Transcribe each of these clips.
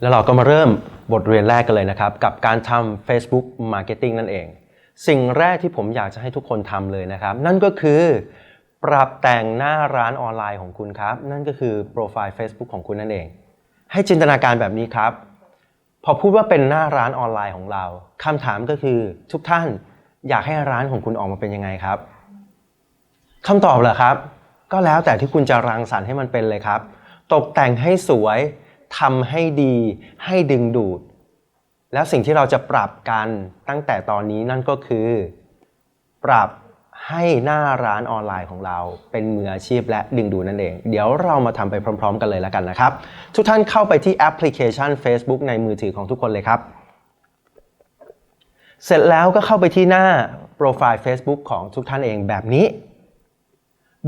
แล้วเราก็มาเริ่มบทเรียนแรกกันเลยนะครับ กับการทำ Facebook Marketing นั่นเอง สิ่งแรกที่ผมอยากจะให้ทุกคนทำเลยนะครับ นั่นก็คือปรับแต่งหน้าร้านออนไลน์ของคุณครับ นั่นก็คือโปรไฟล์ Facebook ของคุณนั่นเอง ให้จินตนาการแบบนี้ครับ พอพูดว่าเป็นหน้าร้านออนไลน์ของเราคำถามก็คือทุกท่านอยากให้ร้านของคุณออกมาเป็นยังไงครับคำตอบเหรอครับ ก็แล้วแต่ที่คุณจะรังสรรค์ให้มันเป็นเลยครับ ตกแต่งให้สวย ทำให้ดีให้ดึงดูด แล้วสิ่งที่เราจะปรับกันตั้งแต่ตอนนี้นั่นก็คือ ปรับให้หน้าร้านออนไลน์ของเราเป็นมืออาชีพและดึงดูดนั่นเอง เดี๋ยวเรามาทำไปพร้อม ๆ กันเลยแล้วกันนะครับ ทุกท่านเข้าไปที่แอปพลิเคชัน Facebook ในมือถือของทุกคนเลยครับ เสร็จแล้วก็เข้าไปที่หน้าโปรไฟล์ Facebook ของทุกท่านเองแบบนี้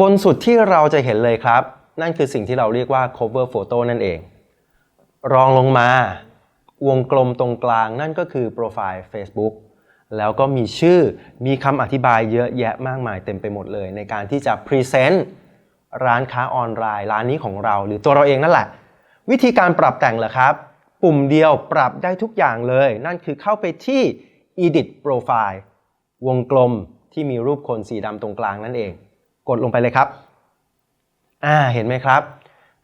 บนสุดที่เราจะเห็นเลยครับ นั่นคือสิ่งที่เราเรียกว่า cover photo นั่นเอง รองลงมา วงกลมตรงกลางนั่นก็คือโปรไฟล์ Facebook แล้วก็มีชื่อมีคำอธิบายเยอะแยะมากมายเต็มไปหมดเลย ในการที่จะพรีเซนต์ร้านค้าออนไลน์ร้านนี้ของเรา หรือตัวเราเองนั่นแหละ วิธีการปรับแต่งเหรอครับ ปุ่มเดียวปรับได้ทุกอย่างเลย นั่นคือเข้าไปที่ edit profile วงกลมที่มีรูปคนสีดำตรงกลางนั่นเอง กดลงไปเลยครับ อ่าเห็นไหมครับ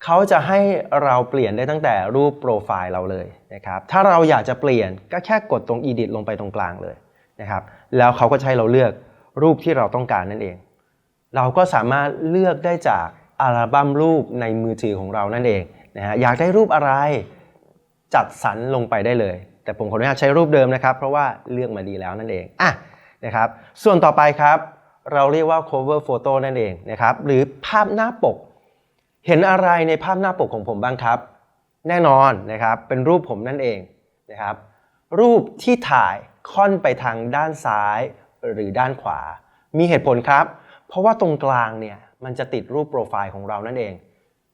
เขาจะให้เราเปลี่ยนได้ตั้งแต่รูปโปรไฟล์เราเลยนะครับถ้าเราอยากจะเปลี่ยนก็แค่กดตรง edit ลงไปตรงกลางเลยนะครับแล้วเขาก็ให้เราเลือกรูปที่เราต้องการนั่นเอง เราก็สามารถเลือกได้จากอัลบั้มรูปในมือถือของเรานั่นเองนะฮะอยากได้รูปอะไรจัดสรรลงไปได้เลย แต่ผมขออนุญาตใช้รูปเดิมนะครับ เพราะว่าเลือกมาดีแล้วนั่นเองอะนะครับส่วนต่อไปครับ เราเรียกว่า cover photo นั่นเองนะครับหรือภาพหน้าปก เห็นอะไรในภาพหน้าปกของผมบ้างครับ แน่นอนนะครับ เป็นรูปผมนั่นเองนะครับ รูปที่ถ่ายค่อนไปทางด้านซ้ายหรือด้านขวา มีเหตุผลครับ เพราะว่าตรงกลางเนี่ยมันจะติดรูปโปรไฟล์ของเรานั่นเอง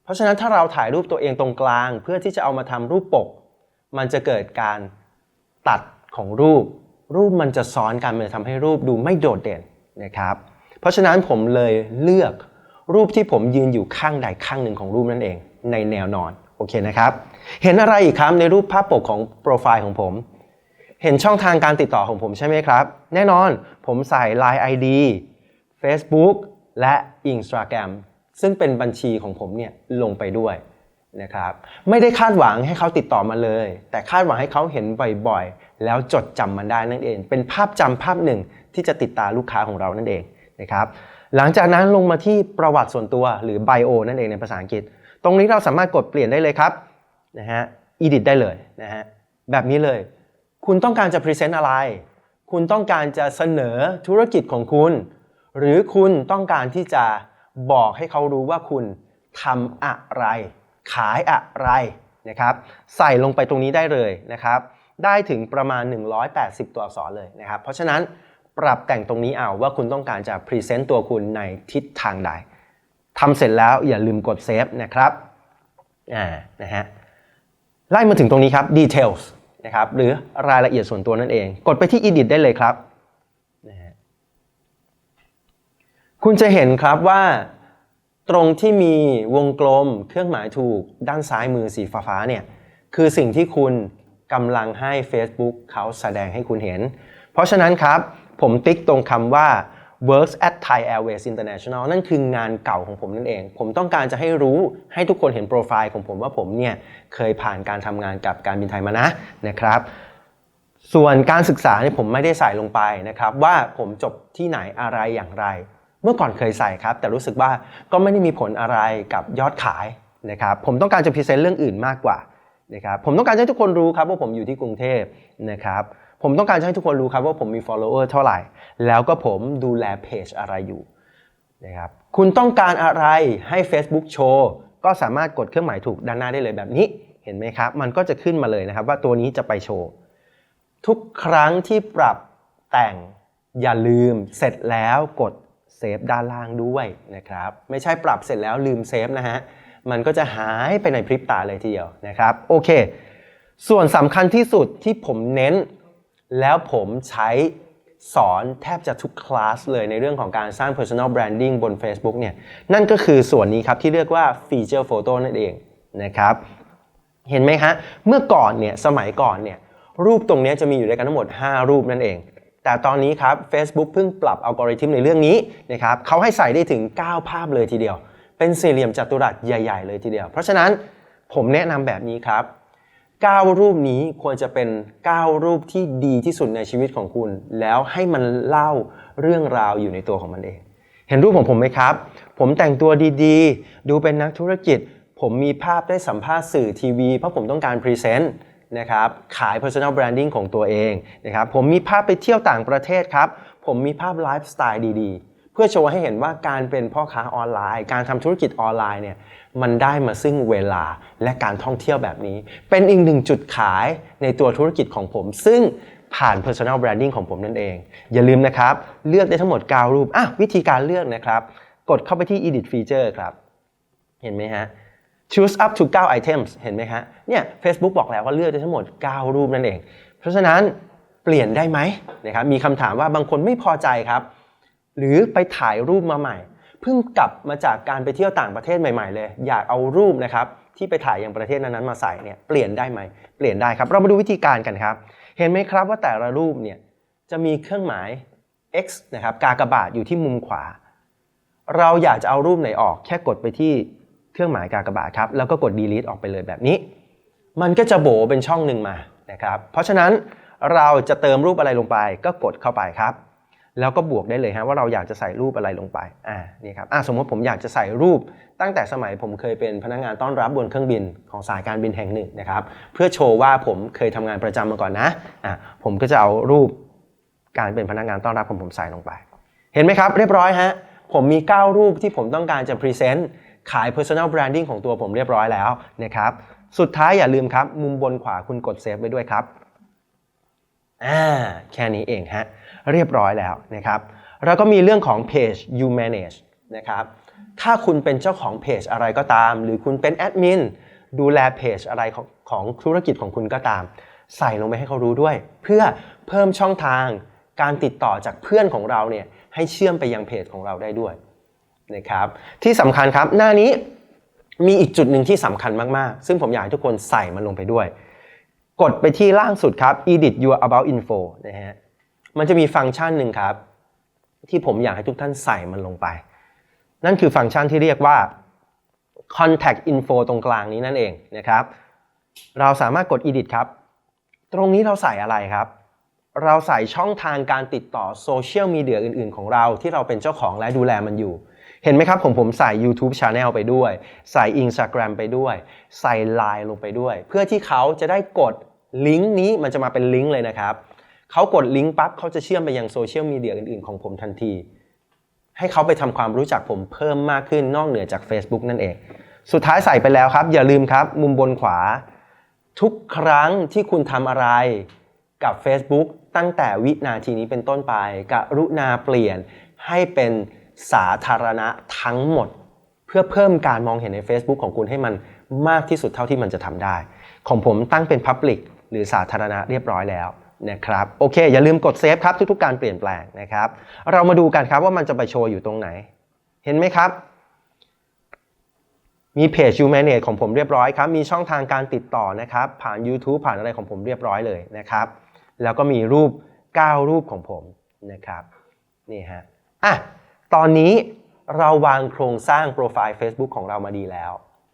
เพราะฉะนั้นถ้าเราถ่ายรูปตัวเองตรงกลาง เพื่อที่จะเอามาทำรูปปก มันจะเกิดการตัดของรูป รูปมันจะซ้อนกันมันจะทำให้รูปดูไม่โดดเด่นนะครับ เพราะฉะนั้นผมเลยเลือก รูปที่ผมยืนอยู่ข้างใดข้างหนึ่งของรูปนั่นเอง ในแนวนอนโอเคนะครับ เห็นอะไรอีกครับในรูปภาพปกของโปรไฟล์ของผม เห็นช่องทางการติดต่อของผมใช่ไหมครับ แน่นอนผมใส่ Line ID Facebook และ Instagram ซึ่งเป็นบัญชีของผมเนี่ยลงไปด้วยนะครับ ไม่ได้คาดหวังให้เขาติดต่อมาเลย แต่คาดหวังให้เขาเห็นบ่อยๆ แล้วจดจำมันได้นั่นเอง เป็นภาพจำภาพหนึ่งที่จะติดตาลูกค้าของเรานั่นเองนะครับ หลังจากนั้นลงมาที่ประวัติส่วนตัวหรือ bio นั่นเองในภาษาอังกฤษ ตรงนี้เราสามารถกดเปลี่ยนได้เลยครับนะฮะ edit ได้เลยนะฮะแบบนี้เลย คุณต้องการจะพรีเซนต์อะไร คุณต้องการจะเสนอธุรกิจของคุณ หรือคุณต้องการที่จะบอกให้เขารู้ว่าคุณทำอะไร ขายอะไรนะครับ ใส่ลงไปตรงนี้ได้เลยนะครับ ได้ถึงประมาณ 180 ตัวอักษรเลยนะครับ เพราะฉะนั้น ปรับแต่งตรงนี้เอาว่าคุณต้องการจะพรีเซนต์ตัวคุณในทิศทางใดทำเสร็จแล้วอย่าลืมกดเซฟนะครับอ่านะฮะไล่มาถึงตรงนี้ครับ details นะครับหรือรายละเอียดส่วนตัวนั่นเอง กดไปที่ edit ได้เลยครับนะฮะคุณจะเห็นครับว่าตรงที่มีวงกลมเครื่องหมายถูกด้านซ้ายมือสีฟ้าเนี่ยคือสิ่งที่คุณกำลังให้ Facebook เขาแสดงให้คุณเห็น เพราะฉะนั้นครับ ผมติ๊กตรงคำว่า works at Thai Airways International นั่นคืองานเก่าของผมนั่นเอง ผมต้องการจะให้รู้ให้ทุกคนเห็นโปรไฟล์ของผมว่าผมเนี่ยเคยผ่านการทำงานกับการบินไทยมานะนะครับ ส่วนการศึกษาเนี่ยผมไม่ได้ใส่ลงไปนะครับ ว่าผมจบที่ไหนอะไรอย่างไร เมื่อก่อนเคยใส่ครับ แต่รู้สึกว่าก็ไม่ได้มีผลอะไรกับยอดขายนะครับ ผมต้องการจะพรีเซนต์เรื่องอื่นมากกว่านะครับ ผมต้องการให้ทุกคนรู้ครับว่าผมอยู่ที่กรุงเทพนะครับ ผมต้องการให้ทุกคนรู้ครับว่าผมมี follower เท่าไหร่ แล้วก็ผมดูแลเพจอะไรอยู่นะครับคุณต้องการอะไรให้ Facebook โชว์ก็สามารถกดเครื่องหมายถูกด้านหน้าได้เลยแบบนี้เห็นไหมครับ มันก็จะขึ้นมาเลยนะครับ ว่าตัวนี้จะไปโชว์ทุกครั้งที่ปรับแต่งอย่าลืมเสร็จแล้วกดเซฟด้านล่างด้วยนะครับ ไม่ใช่ปรับเสร็จแล้วลืมเซฟนะฮะมันก็จะหายไปในพริบตาเลยทีเดียวนะครับโอเค ส่วนสำคัญที่สุดที่ผมเน้น แล้วผมใช้สอนแทบจะทุกคลาสเลยในเรื่องของการสร้าง personal branding บน Facebook เนี่ยนั่นก็คือส่วนนี้ครับที่เรียกว่า feature photo นั่นเองนะครับ เห็นไหมฮะ เมื่อก่อนเนี่ยสมัยก่อนเนี่ยรูปตรงนี้จะมีอยู่ด้วยกันทั้งหมด 5 รูปนั่นเอง แต่ตอนนี้ครับ Facebook เพิ่งปรับอัลกอริทึมในเรื่องนี้นะครับเขาให้ใส่ได้ถึง 9 ภาพเลยทีเดียว เป็นสี่เหลี่ยมจัตุรัสใหญ่ ๆ เลยทีเดียว เพราะฉะนั้นผมแนะนำแบบนี้ครับ 9 รูปนี้ควรจะเป็น 9 รูปที่ดีที่สุดในชีวิตของคุณ แล้วให้มันเล่าเรื่องราวอยู่ในตัวของมันเอง เห็นรูปของผมไหมครับ ผมแต่งตัวดีๆ ดูเป็นนักธุรกิจ ผมมีภาพได้สัมภาษณ์สื่อทีวี เพราะผมต้องการพรีเซนต์นะครับขาย personal branding ของตัวเองนะครับผมมีภาพไปเที่ยวต่างประเทศครับ ผมมีภาพไลฟ์สไตล์ดีๆ พื่อโชว์ให้เห็นว่าการเป็นพ่อค้าออนไลน์ การทำธุรกิจออนไลน์เนี่ยมันได้มาซึ่งเวลาและการท่องเที่ยวแบบนี้ เป็นอีกหนึ่งจุดขายในตัวธุรกิจของผม ซึ่งผ่าน personal branding ของผมนั่นเอง อย่าลืมนะครับ เลือกได้ทั้งหมด 9 รูปอะวิธีการเลือกนะครับ กดเข้าไปที่ edit feature ครับ เห็นไหมฮะ choose up to 9 items เห็นไหมฮะเนี่ย Facebook บอกแล้วว่าเลือกได้ทั้งหมด 9 รูปนั่นเอง เพราะฉะนั้นเปลี่ยนได้ไหมนะครับมีคำถามว่าบางคนไม่พอใจครับ หรือไปถ่ายรูปมาใหม่ เพิ่งกลับมาจากการไปเที่ยวต่างประเทศใหม่ๆ เลย อยากเอารูปนะครับที่ไปถ่ายอยังประเทศนั้นๆมาใส่เนี่ยเปลี่ยนได้ไหมเปลี่ยนได้ครับ เรามาดูวิธีการกันครับ เห็นไหมครับว่าแต่ละรูปเนี่ยจะมีเครื่องหมาย x นะครับกากบาทอยู่ที่มุมขวา เราอยากจะเอารูปไหนออกแค่กดไปที่เครื่องหมายกากบาทครับแล้วก็กด delete ออกไปเลยแบบนี้ มันก็จะโบเป็นช่องหนึ่งมานะครับเพราะฉะนั้นเราจะเติมรูปอะไรลงไปก็กดเข้าไปครับ แล้วก็บวกได้เลยฮะว่าเราอยากจะใส่รูปอะไรลงไป อ่า นี่ครับ อ่าสมมติผมอยากจะใส่รูป ตั้งแต่สมัยผมเคยเป็นพนักงานต้อนรับบนเครื่องบินของสายการบินแห่งหนึ่งนะครับ เพื่อโชว์ว่าผมเคยทำงานประจำมาก่อนนะ อ่าผมก็จะเอารูปการเป็นพนักงานต้อนรับของผมใส่ลงไป เห็นไหมครับ เรียบร้อยฮะ ผมมี 9 รูปที่ผมต้องการจะพรีเซนต์ขาย personal branding ของตัวผมเรียบร้อยแล้วนะครับ สุดท้ายอย่าลืมครับ มุมบนขวาคุณกดเซฟไว้ด้วยครับ อ่าแค่นี้เองฮะเรียบร้อยแล้วนะครับแล้วก็มีเรื่องของ page you manage นะครับถ้าคุณเป็นเจ้าของเพจอะไรก็ตาม หรือคุณเป็นแอดมินดูแลเพจอะไรของของธุรกิจของคุณก็ตาม ใส่ลงไปให้เขารู้ด้วย เพื่อเพิ่มช่องทางการติดต่อจากเพื่อนของเราเนี่ยให้เชื่อมไปยังเพจของเราได้ด้วยนะครับที่สำคัญครับหน้านี้มีอีกจุดหนึ่งที่สำคัญมาก ๆ ซึ่งผมอยากให้ทุกคนใส่มันลงไปด้วย กดไปที่ล่างสุดครับ edit your about info นะฮะ มันจะมีฟังก์ชันหนึ่งครับ ที่ผมอยากให้ทุกท่านใส่มันลงไป นั่นคือฟังก์ชันที่เรียกว่า contact info ตรงกลางนี้นั่นเองนะครับ เราสามารถกด edit ครับ ตรงนี้เราใส่อะไรครับ เราใส่ช่องทางการติดต่อโซเชียลมีเดียอื่น ๆ ของเราที่เราเป็นเจ้าของและดูแลมันอยู่ เห็นไหมครับผมผมใส่ YouTube Channel ไปด้วย ใส่ Instagram ไปด้วย ใส่ Line ลงไปด้วย เพื่อที่เขาจะได้กดลิงก์นี้มันจะมาเป็นลิงก์เลยนะครับเขากดลิงก์ปั๊บเขาจะเชื่อมไปยังโซเชียลมีเดียอื่นๆของผมทันที ให้เขาไปทำความรู้จักผมเพิ่มมากขึ้นนอกเหนือจาก Facebook นั่นเอง สุดท้ายใส่ไปแล้วครับ อย่าลืมครับ มุมบนขวา ทุกครั้งที่คุณทำอะไรกับ Facebook ตั้งแต่วินาทีนี้เป็นต้นไปกรุณาเปลี่ยนให้เป็น สาธารณะทั้งหมด เพื่อเพิ่มการมองเห็นใน Facebook ของคุณให้มันมากที่สุดเท่าที่มันจะทำได้ ของผมตั้งเป็น Public หรือสาธารณะเรียบร้อยแล้วนะครับโอเค อย่าลืมกดเซฟครับทุกๆ การเปลี่ยนแปลงนะครับเรามาดูกันครับว่ามันจะไปโชว์อยู่ตรงไหน เห็นไหมครับ มีเพจ You Manage ของผมเรียบร้อยครับมีช่องทางการติดต่อนะครับผ่าน YouTube ผ่านอะไรของผมเรียบร้อยเลยนะครับแล้วก็มีรูป 9 รูปของผมนะครับนี่ฮะอะ ตอนนี้เราวางโครงสร้างโปรไฟล์ Facebook ของเรามาดีแล้ว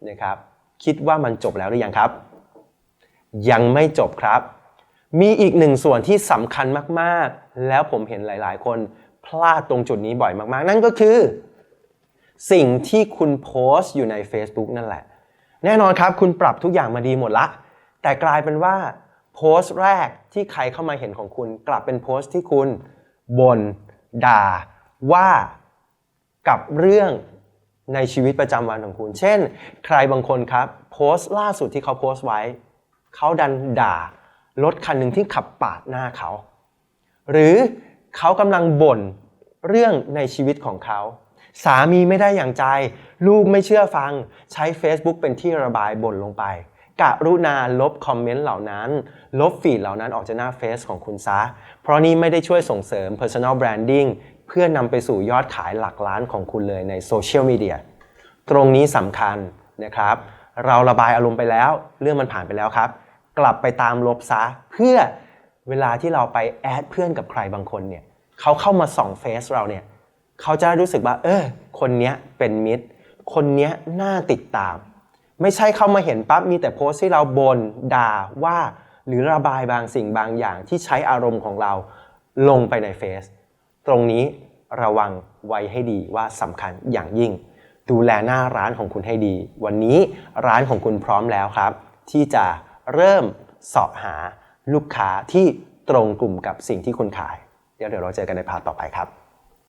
นะครับ คิดว่ามันจบแล้วหรือยังครับ ยังไม่จบครับ มีอีกหนึ่งส่วนที่สำคัญมากๆ แล้วผมเห็นหลาย ๆ คนพลาดตรงจุดนี้บ่อยมาก ๆ นั่นก็คือ สิ่งที่คุณโพสต์อยู่ใน Facebook นั่นแหละ แน่นอนครับคุณปรับทุกอย่างมาดีหมดละ แต่กลายเป็นว่าโพสต์แรกที่ใครเข้ามาเห็นของคุณ กลับเป็นโพสต์ที่คุณบน่นด่าว่า กับเรื่องในชีวิตประจำวันของคุณ เช่น ใครบางคนครับ โพสต์ล่าสุดที่เขาโพสต์ไว้ เขาดันด่ารถคันหนึ่งที่ขับปาดหน้าเขา หรือเขากำลังบ่นเรื่องในชีวิตของเขา สามีไม่ได้อย่างใจ ลูกไม่เชื่อฟัง ใช้ Facebook เป็นที่ระบายบ่นลงไปกะรุณาลบคอมเมนต์เหล่านั้น ลบฟีดเหล่านั้นออกจากหน้าเฟซของคุณซะ เพราะนี่ไม่ได้ช่วยส่งเสริม Personal Branding พื่อนำไปสู่ยอดขายหลักล้านของคุณเลยในโซเชียลมีเดียตรงนี้สำคัญนะครับ เราระบายอารมณ์ไปแล้ว เรื่องมันผ่านไปแล้วครับ กลับไปตามลบซะเพื่อเวลาที่เราไปแอดเพื่อนกับใครบางคนเนี่ยเขาเข้ามาส่องเฟซเราเนี่ยเขาจะรู้สึกว่า เออ คนเนี้ยเป็นมิตร คนเนี้ยน่าติดตาม ไม่ใช่เข้ามาเห็นปั๊บมีแต่โพสที่เราบน่นด่าว่า หรือระบายบางสิ่งบางอย่างที่ใช้อารมณ์ของเราลงไปในเฟซ ตรงนี้ระวังไว้ให้ดีว่าสำคัญอย่างยิ่ง ดูแลหน้าร้านของคุณให้ดี วันนี้ร้านของคุณพร้อมแล้วครับ ที่จะเริ่มเสาะหาลูกค้าที่ตรงกลุ่มกับสิ่งที่คุณขาย เดี๋ยวเดี๋ยวเราเจอกันในพาร์ทต่อไปครับ